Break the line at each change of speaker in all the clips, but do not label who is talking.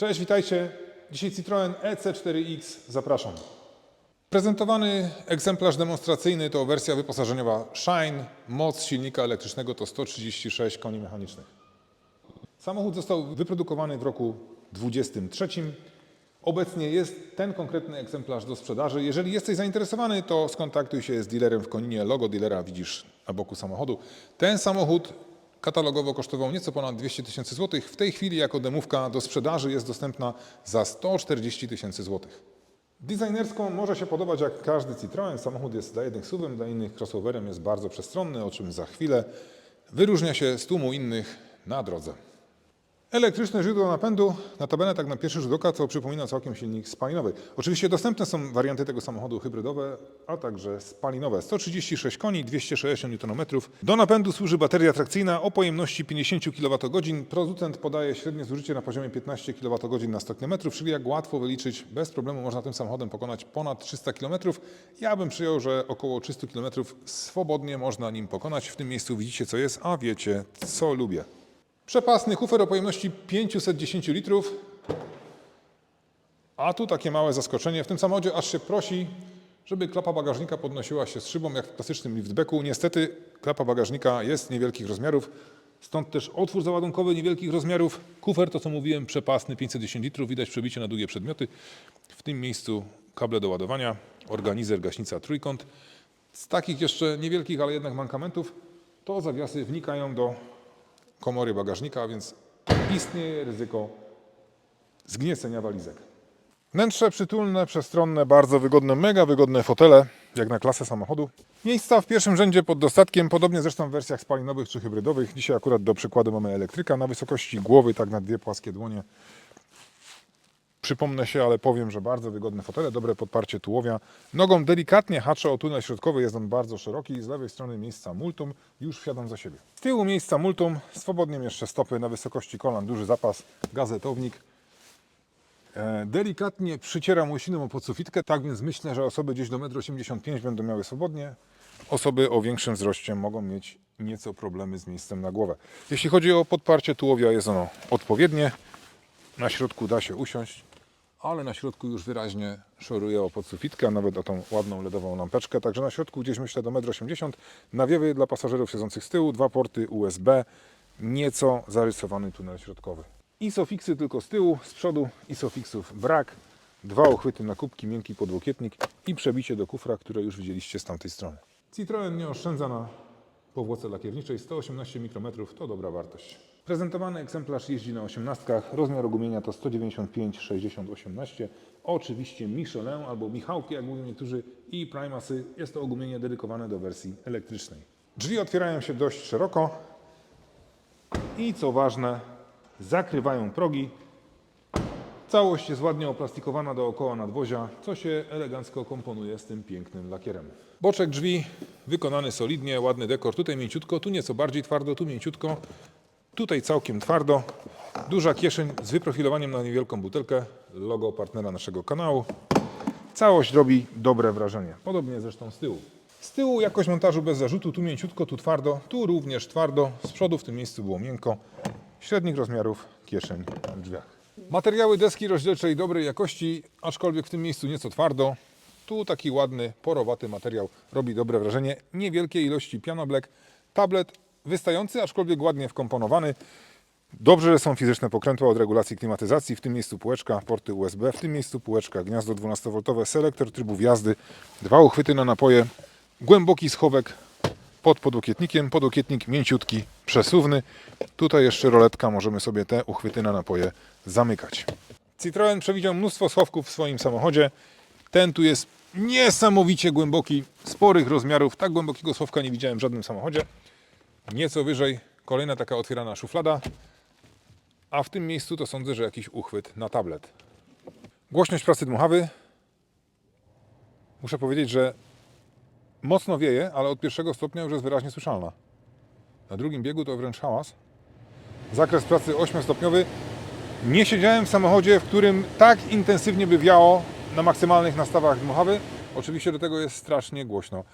Cześć, witajcie. Dzisiaj Citroen EC4X. Zapraszam. Prezentowany egzemplarz demonstracyjny to wersja wyposażeniowa Shine. Moc silnika elektrycznego to 136 koni mechanicznych. Samochód został wyprodukowany w roku 23. Obecnie jest ten konkretny egzemplarz do sprzedaży. Jeżeli jesteś zainteresowany, to skontaktuj się z dealerem w Koninie. Logo dealera widzisz na boku samochodu. Ten samochód katalogowo kosztował nieco ponad 200 tysięcy złotych. W tej chwili jako demówka do sprzedaży jest dostępna za 140 tysięcy złotych. Designersko może się podobać jak każdy Citroen. Samochód jest dla jednych SUV-em, dla innych crossoverem, jest bardzo przestronny, o czym za chwilę. Wyróżnia się z tłumu innych na drodze. Elektryczne źródło napędu, notabene tak na pierwszy rzut oka, co przypomina całkiem silnik spalinowy. Oczywiście dostępne są warianty tego samochodu hybrydowe, a także spalinowe. 136 koni, 260 Nm. Do napędu służy bateria trakcyjna o pojemności 50 kWh. Producent podaje średnie zużycie na poziomie 15 kWh na 100 km, czyli jak łatwo wyliczyć, bez problemu można tym samochodem pokonać ponad 300 km. Ja bym przyjął, że około 300 km swobodnie można nim pokonać. W tym miejscu widzicie co jest, a wiecie co lubię. Przepasny kufer o pojemności 510 litrów. A tu takie małe zaskoczenie. W tym samochodzie aż się prosi, żeby klapa bagażnika podnosiła się z szybą, jak w klasycznym liftbacku. Niestety klapa bagażnika jest niewielkich rozmiarów, stąd też otwór załadunkowy niewielkich rozmiarów. Kufer to, co mówiłem, przepasny 510 litrów. Widać przebicie na długie przedmioty. W tym miejscu kable do ładowania, organizer, gaśnica, trójkąt. Z takich jeszcze niewielkich, ale jednak mankamentów, to zawiasy wnikają do komory bagażnika, a więc istnieje ryzyko zgniecenia walizek. Wnętrze przytulne, przestronne, bardzo wygodne, mega wygodne fotele, jak na klasę samochodu. Miejsca w pierwszym rzędzie pod dostatkiem, podobnie zresztą w wersjach spalinowych czy hybrydowych. Dzisiaj akurat do przykładu mamy elektryka na wysokości głowy, tak na dwie płaskie dłonie. Przypomnę się, ale powiem, że bardzo wygodne fotele, dobre podparcie tułowia. Nogą delikatnie haczę o tunel środkowy, jest on bardzo szeroki. Z lewej strony miejsca multum, już wsiadam za siebie. Z tyłu miejsca multum, swobodnie mieszczę stopy na wysokości kolan, duży zapas, gazetownik. E, Delikatnie przycieram łysiną o podsufitkę, tak więc myślę, że osoby gdzieś do 1,85 m będą miały swobodnie. Osoby o większym wzroście mogą mieć nieco problemy z miejscem na głowę. Jeśli chodzi o podparcie tułowia, jest ono odpowiednie. Na środku da się usiąść, ale na środku już wyraźnie szoruje o podsufitkę, a nawet o tą ładną LEDową lampeczkę. Także na środku gdzieś myślę do 1,80 m. Nawiewy dla pasażerów siedzących z tyłu, dwa porty USB, nieco zarysowany tunel środkowy. Isofixy tylko z tyłu, z przodu isofixów brak. Dwa uchwyty na kubki, miękki podłokietnik i przebicie do kufra, które już widzieliście z tamtej strony. Citroen nie oszczędza na powłoce lakierniczej, 118 mikrometrów to dobra wartość. Prezentowany egzemplarz jeździ na 18, rozmiar ogumienia to 195 60 18. Oczywiście Michelin albo Michałki, jak mówią niektórzy, i Primasy. Jest to ogumienie dedykowane do wersji elektrycznej. Drzwi otwierają się dość szeroko i co ważne, zakrywają progi. Całość jest ładnie oplastikowana dookoła nadwozia, co się elegancko komponuje z tym pięknym lakierem. Boczek drzwi wykonany solidnie, ładny dekor. Tutaj mięciutko, tu nieco bardziej twardo, tu mięciutko. Tutaj całkiem twardo. Duża kieszeń z wyprofilowaniem na niewielką butelkę. Logo partnera naszego kanału. Całość robi dobre wrażenie. Podobnie zresztą z tyłu. Z tyłu jakość montażu bez zarzutu. Tu mięciutko, tu twardo. Tu również twardo. Z przodu w tym miejscu było miękko. Średnich rozmiarów kieszeń w drzwiach. Materiały deski rozdzielczej dobrej jakości, aczkolwiek w tym miejscu nieco twardo. Tu taki ładny, porowaty materiał robi dobre wrażenie. Niewielkie ilości piano black. Tablet wystający, aczkolwiek ładnie wkomponowany. Dobrze, że są fizyczne pokrętła od regulacji klimatyzacji. W tym miejscu półeczka, porty USB, w tym miejscu półeczka, gniazdo 12V, selektor trybów jazdy, dwa uchwyty na napoje, głęboki schowek pod podłokietnikiem, podłokietnik mięciutki, przesuwny. Tutaj jeszcze roletka, możemy sobie te uchwyty na napoje zamykać. Citroen przewidział mnóstwo schowków w swoim samochodzie. Ten tu jest niesamowicie głęboki, sporych rozmiarów. Tak głębokiego schowka nie widziałem w żadnym samochodzie. Nieco wyżej kolejna taka otwierana szuflada, a w tym miejscu to sądzę, że jakiś uchwyt na tablet. Głośność pracy dmuchawy. Muszę powiedzieć, że mocno wieje, ale od pierwszego stopnia już jest wyraźnie słyszalna. Na drugim biegu to wręcz hałas. Zakres pracy 8-stopniowy. Nie siedziałem w samochodzie, w którym tak intensywnie by wiało na maksymalnych nastawach dmuchawy. Oczywiście do tego jest strasznie głośno.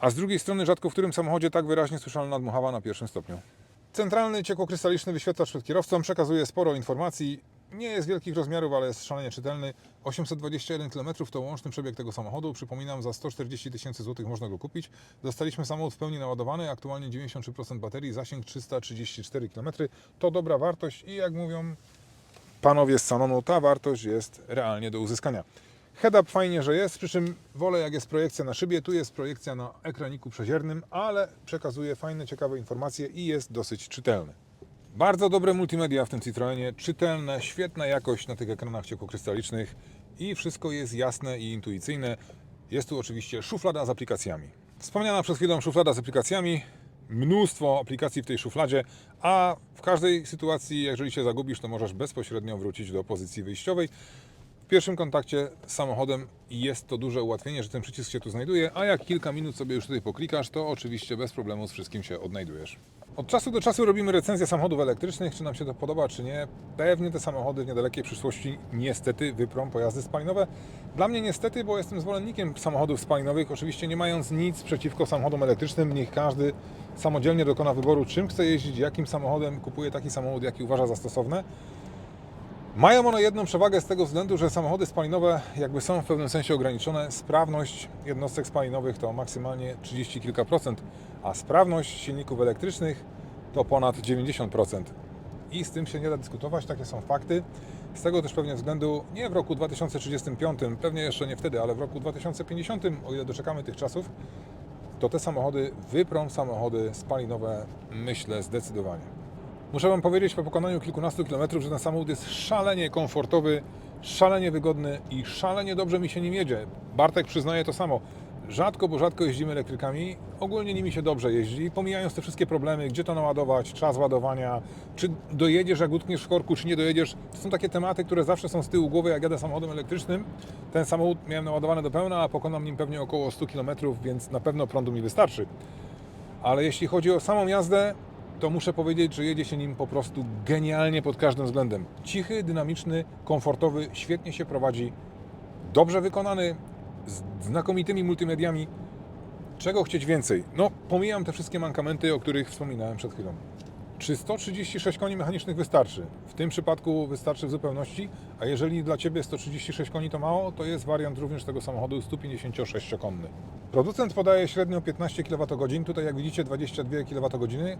A z drugiej strony rzadko w którym samochodzie tak wyraźnie słyszalna dmuchawa na pierwszym stopniu. Centralny ciekłokrystaliczny wyświetlacz przed kierowcą przekazuje sporo informacji. nie jest wielkich rozmiarów, ale jest szalenie czytelny. 821 km to łączny przebieg tego samochodu. Przypominam, za 140 tysięcy złotych można go kupić. Dostaliśmy samochód w pełni naładowany, aktualnie 93% baterii, zasięg 334 km. To dobra wartość i jak mówią panowie z salonu, ta wartość jest realnie do uzyskania. Head-up fajnie, że jest, przy czym wolę jak jest projekcja na szybie, tu jest projekcja na ekraniku przeziernym, ale przekazuje fajne, ciekawe informacje i jest dosyć czytelny. Bardzo dobre multimedia w tym Citroenie, czytelne, świetna jakość na tych ekranach ciepłokrystalicznych i wszystko jest jasne i intuicyjne. Jest tu oczywiście szuflada z aplikacjami. Wspomniana przed chwilą szuflada z aplikacjami, mnóstwo aplikacji w tej szufladzie, a w każdej sytuacji, jeżeli się zagubisz, to możesz bezpośrednio wrócić do pozycji wyjściowej. Pierwszym kontakcie z samochodem jest to duże ułatwienie, że ten przycisk się tu znajduje, a jak kilka minut sobie już tutaj poklikasz, to oczywiście bez problemu z wszystkim się odnajdujesz. Od czasu do czasu robimy recenzję samochodów elektrycznych, czy nam się to podoba, czy nie. Pewnie te samochody w niedalekiej przyszłości niestety wyprą pojazdy spalinowe. Dla mnie niestety, bo jestem zwolennikiem samochodów spalinowych, oczywiście nie mając nic przeciwko samochodom elektrycznym, niech każdy samodzielnie dokona wyboru, czym chce jeździć, jakim samochodem kupuje taki samochód, jaki uważa za stosowne. Mają one jedną przewagę z tego względu, że samochody spalinowe jakby są w pewnym sensie ograniczone. Sprawność jednostek spalinowych to maksymalnie 30 kilka procent, a sprawność silników elektrycznych to ponad 90%. I z tym się nie da dyskutować, takie są fakty. Z tego też pewnie względu nie w roku 2035, pewnie jeszcze nie wtedy, ale w roku 2050, o ile doczekamy tych czasów, to te samochody wyprą samochody spalinowe, myślę, zdecydowanie. Muszę Wam powiedzieć po pokonaniu kilkunastu kilometrów, że ten samochód jest szalenie komfortowy, szalenie wygodny i szalenie dobrze mi się nim jedzie. Bartek przyznaje to samo. Rzadko, bo rzadko jeździmy elektrykami. Ogólnie nimi się dobrze jeździ, pomijając te wszystkie problemy, gdzie to naładować, czas ładowania, czy dojedziesz jak utkniesz w korku, czy nie dojedziesz. To są takie tematy, które zawsze są z tyłu głowy, jak jadę samochodem elektrycznym. Ten samochód miałem naładowany do pełna, a pokonam nim pewnie około 100 km, więc na pewno prądu mi wystarczy. Ale jeśli chodzi o samą jazdę, to muszę powiedzieć, że jedzie się nim po prostu genialnie pod każdym względem. Cichy, dynamiczny, komfortowy, świetnie się prowadzi, dobrze wykonany, z znakomitymi multimediami. Czego chcieć więcej? No, pomijam te wszystkie mankamenty, o których wspominałem przed chwilą. Czy 136 koni mechanicznych wystarczy? W tym przypadku wystarczy w zupełności, a jeżeli dla Ciebie 136 koni to mało, to jest wariant również tego samochodu 156-konny. Producent podaje średnio 15 kWh, tutaj jak widzicie 22 kWh,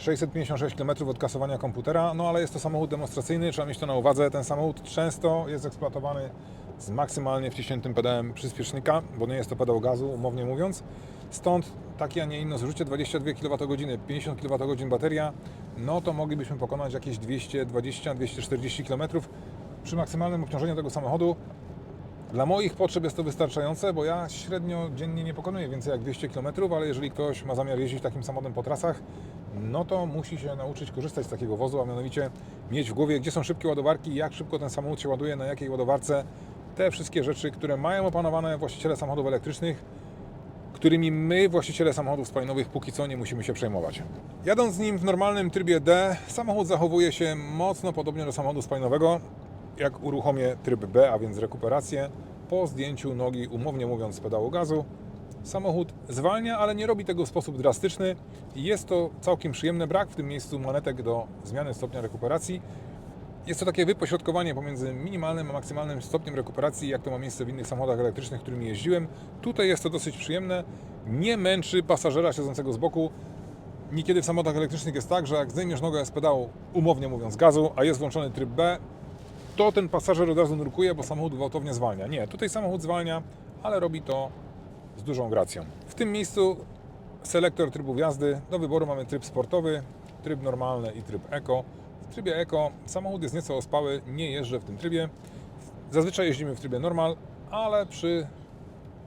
656 km od kasowania komputera, no ale jest to samochód demonstracyjny, trzeba mieć to na uwadze. Ten samochód często jest eksploatowany z maksymalnie wciśniętym pedałem przyspiesznika, bo nie jest to pedał gazu, umownie mówiąc. Stąd takie, a nie inne zużycie 22 kWh, 50 kWh bateria, no to moglibyśmy pokonać jakieś 220-240 km przy maksymalnym obciążeniu tego samochodu. Dla moich potrzeb jest to wystarczające, bo ja średnio dziennie nie pokonuję więcej jak 200 km, ale jeżeli ktoś ma zamiar jeździć takim samochodem po trasach, no to musi się nauczyć korzystać z takiego wozu, a mianowicie mieć w głowie, gdzie są szybkie ładowarki, jak szybko ten samochód się ładuje, na jakiej ładowarce. Te wszystkie rzeczy, które mają opanowane właściciele samochodów elektrycznych, którymi my, właściciele samochodów spalinowych, póki co nie musimy się przejmować. Jadąc z nim w normalnym trybie D, samochód zachowuje się mocno podobnie do samochodu spalinowego, jak uruchomię tryb B, a więc rekuperację, po zdjęciu nogi, umownie mówiąc, z pedału gazu, samochód zwalnia, ale nie robi tego w sposób drastyczny. Jest to całkiem przyjemny brak w tym miejscu monetek do zmiany stopnia rekuperacji. Jest to takie wypośrodkowanie pomiędzy minimalnym a maksymalnym stopniem rekuperacji, jak to ma miejsce w innych samochodach elektrycznych, którymi jeździłem. Tutaj jest to dosyć przyjemne, nie męczy pasażera siedzącego z boku. Niekiedy w samochodach elektrycznych jest tak, że jak zdejmiesz nogę z pedału, umownie mówiąc, gazu, a jest włączony tryb B, to ten pasażer od razu nurkuje, bo samochód gwałtownie zwalnia. Nie, tutaj samochód zwalnia, ale robi to z dużą gracją. W tym miejscu selektor trybów jazdy. Do wyboru mamy tryb sportowy, tryb normalny i tryb eco. W trybie eco samochód jest nieco ospały, nie jeżdżę w tym trybie. Zazwyczaj jeździmy w trybie normal, ale przy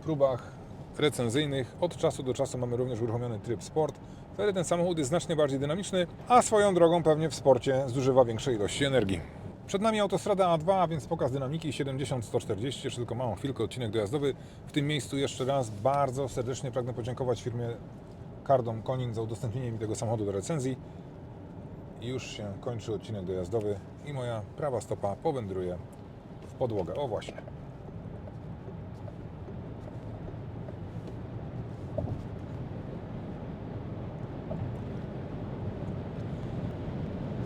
próbach recenzyjnych od czasu do czasu mamy również uruchomiony tryb sport. Wtedy ten samochód jest znacznie bardziej dynamiczny, a swoją drogą pewnie w sporcie zużywa większej ilości energii. Przed nami autostrada A2, a więc pokaz dynamiki 70-140, jeszcze tylko małą chwilkę odcinek dojazdowy. W tym miejscu jeszcze raz bardzo serdecznie pragnę podziękować firmie Cardon Konin za udostępnienie mi tego samochodu do recenzji. Już się kończy odcinek dojazdowy i moja prawa stopa powędruje w podłogę. O właśnie.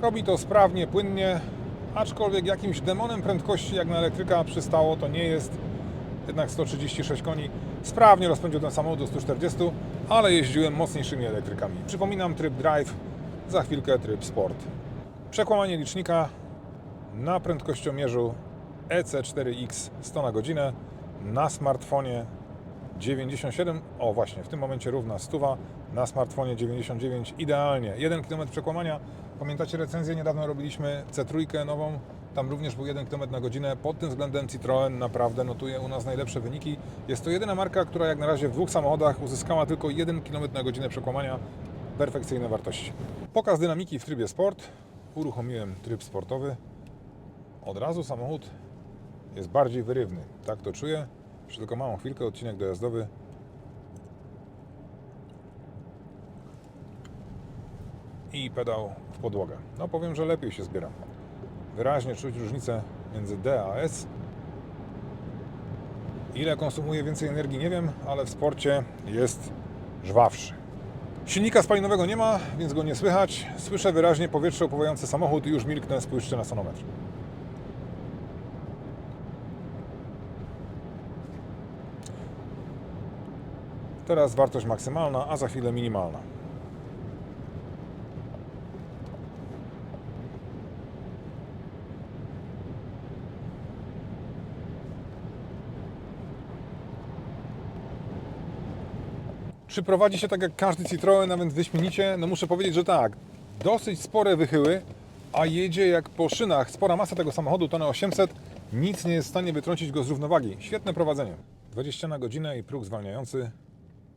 Robi to sprawnie, płynnie, Aczkolwiek jakimś demonem prędkości jak na elektryka przystało, to nie jest jednak 136 koni. Sprawnie rozpędził ten samochód do 140, ale jeździłem mocniejszymi elektrykami. Przypominam tryb drive, za chwilkę tryb sport. Przekłamanie licznika na prędkościomierzu E EC4X 100 na godzinę na smartfonie 97, o właśnie, w tym momencie równa 100, na smartfonie 99, idealnie. 1 km przekłamania. Pamiętacie recenzję? Niedawno robiliśmy C3 nową, tam również był 1 km na godzinę. Pod tym względem Citroën naprawdę notuje u nas najlepsze wyniki. Jest to jedyna marka, która jak na razie w dwóch samochodach uzyskała tylko 1 km na godzinę przekłamania. Perfekcyjne wartości. Pokaz dynamiki w trybie sport. Uruchomiłem tryb sportowy. Od razu samochód jest bardziej wyrywny. Tak to czuję. Jeszcze tylko małą chwilkę, odcinek dojazdowy. I pedał w podłogę. No powiem, że lepiej się zbiera. Wyraźnie czuć różnicę między D a S. Ile konsumuje więcej energii nie wiem, ale w sporcie jest żwawszy. Silnika spalinowego nie ma, więc go nie słychać. Słyszę wyraźnie powietrze opływające samochód i już milknę, spójrzcie na sonometr. Teraz wartość maksymalna, a za chwilę minimalna. Czy prowadzi się tak jak każdy Citroen, nawet wyśmienicie? No muszę powiedzieć, że tak. Dosyć spore wychyły, a jedzie jak po szynach. Spora masa tego samochodu, tonę 800. Nic nie jest w stanie wytrącić go z równowagi. Świetne prowadzenie. 20 na godzinę i próg zwalniający.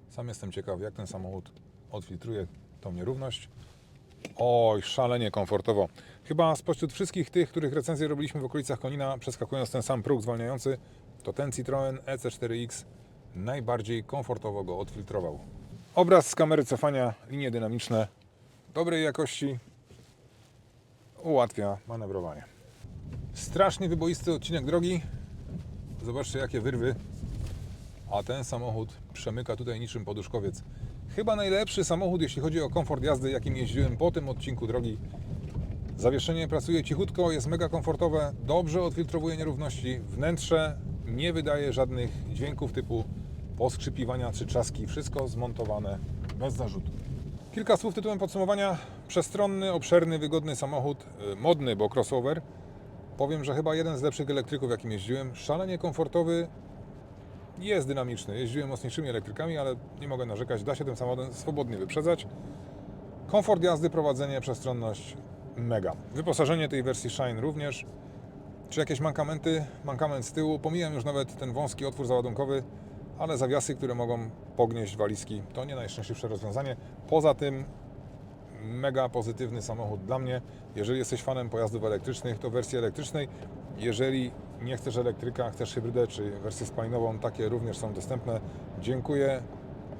Sam jestem ciekaw, jak ten samochód odfiltruje tą nierówność. Oj, szalenie komfortowo. Chyba spośród wszystkich tych, których recenzje robiliśmy w okolicach Konina, przeskakując ten sam próg zwalniający, to ten Citroen E EC4X najbardziej komfortowo go odfiltrował. Obraz z kamery cofania, linie dynamiczne dobrej jakości ułatwia manewrowanie. Strasznie wyboisty odcinek drogi. Zobaczcie jakie wyrwy. A ten samochód przemyka tutaj niczym poduszkowiec. Chyba najlepszy samochód, jeśli chodzi o komfort jazdy, jakim jeździłem po tym odcinku drogi. Zawieszenie pracuje cichutko, jest mega komfortowe, dobrze odfiltrowuje nierówności. Wnętrze nie wydaje żadnych dźwięków typu poskrzypiwania czy trzaski. Wszystko zmontowane bez zarzutu. Kilka słów tytułem podsumowania. Przestronny, obszerny, wygodny samochód, y, modny, bo crossover. Powiem, że chyba jeden z lepszych elektryków, jakim jeździłem. Szalenie komfortowy, jest dynamiczny. Jeździłem mocniejszymi elektrykami, ale nie mogę narzekać. Da się tym samochodem swobodnie wyprzedzać. Komfort jazdy, prowadzenie, przestronność mega. Wyposażenie tej wersji Shine również. Czy jakieś mankamenty? Mankament z tyłu. Pomijam już nawet ten wąski otwór załadunkowy, ale zawiasy, które mogą pognieść walizki, to nie najszczęśliwsze rozwiązanie. Poza tym mega pozytywny samochód dla mnie. Jeżeli jesteś fanem pojazdów elektrycznych, to wersji elektrycznej. Jeżeli nie chcesz elektryka, chcesz hybrydę czy wersję spalinową, takie również są dostępne. Dziękuję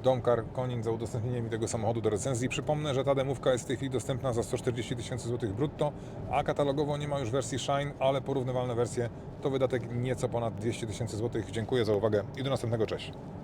Domkar Konin za udostępnienie mi tego samochodu do recenzji. Przypomnę, że ta demówka jest w tej chwili dostępna za 140 tysięcy złotych brutto, a katalogowo nie ma już wersji Shine, ale porównywalne wersje to wydatek nieco ponad 200 tysięcy złotych. Dziękuję za uwagę i do następnego, cześć.